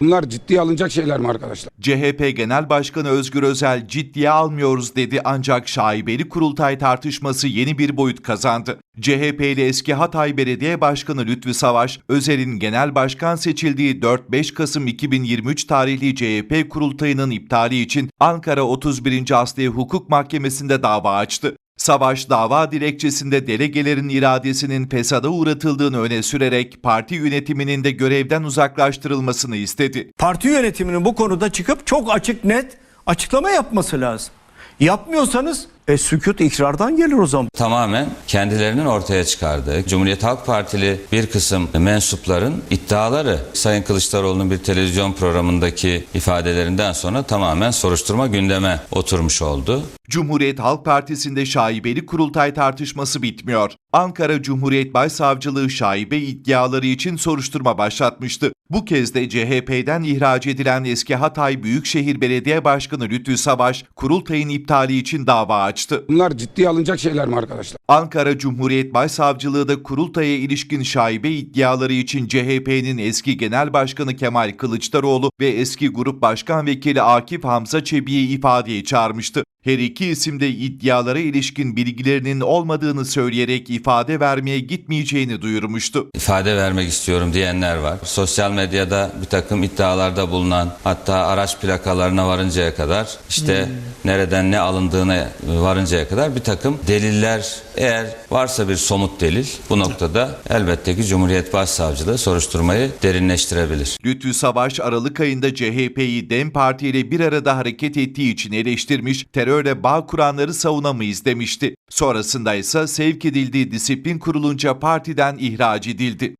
Bunlar ciddiye alınacak şeyler mi arkadaşlar? CHP Genel Başkanı Özgür Özel ciddiye almıyoruz dedi ancak şaibeli kurultay tartışması yeni bir boyut kazandı. CHP'li eski Hatay Belediye Başkanı Lütfü Savaş, Özel'in genel başkan seçildiği 4-5 Kasım 2023 tarihli CHP kurultayının iptali için Ankara 31. Asliye Hukuk Mahkemesi'nde dava açtı. Savaş dava dilekçesinde delegelerin iradesinin fesada uğratıldığını öne sürerek parti yönetiminin de görevden uzaklaştırılmasını istedi. Parti yönetiminin bu konuda çıkıp çok açık net açıklama yapması lazım. Yapmıyorsanız e, sükut ikrardan gelir o zaman. tamamen kendilerinin ortaya çıkardığı Cumhuriyet Halk Partili bir kısım mensupların iddiaları Sayın Kılıçdaroğlu'nun bir televizyon programındaki ifadelerinden sonra tamamen soruşturma gündeme oturmuş oldu. Cumhuriyet Halk Partisi'nde şaibeli kurultay tartışması bitmiyor. Ankara Cumhuriyet Başsavcılığı şaibe iddiaları için soruşturma başlatmıştı. Bu kez de CHP'den ihraç edilen eski Hatay Büyükşehir Belediye Başkanı Lütfü Savaş, kurultayın iptali için dava açtı. Bunlar ciddiye alınacak şeyler mi arkadaşlar? Ankara Cumhuriyet Başsavcılığı da kurultaya ilişkin şaibe iddiaları için CHP'nin eski Genel Başkanı Kemal Kılıçdaroğlu ve eski Grup Başkan Vekili Akif Hamza Çebi'yi ifadeye çağırmıştı. Her iki isim de iddialara ilişkin bilgilerinin olmadığını söyleyerek ifade vermeye gitmeyeceğini duyurmuştu. İfade vermek istiyorum diyenler var. Sosyal medyada bir takım iddialarda bulunan hatta araç plakalarına varıncaya kadar işte nereden ne alındığına varıncaya kadar bir takım deliller eğer varsa bir somut delil bu noktada elbette ki Cumhuriyet Başsavcılığı soruşturmayı derinleştirebilir. Lütfü Savaş Aralık ayında CHP'yi DEM Parti ile bir arada hareket ettiği için eleştirmiş, terörle bağ kuranları savunamayız demişti. Sonrasında ise sevk edildiği disiplin kurulunca partiden ihraç edildi.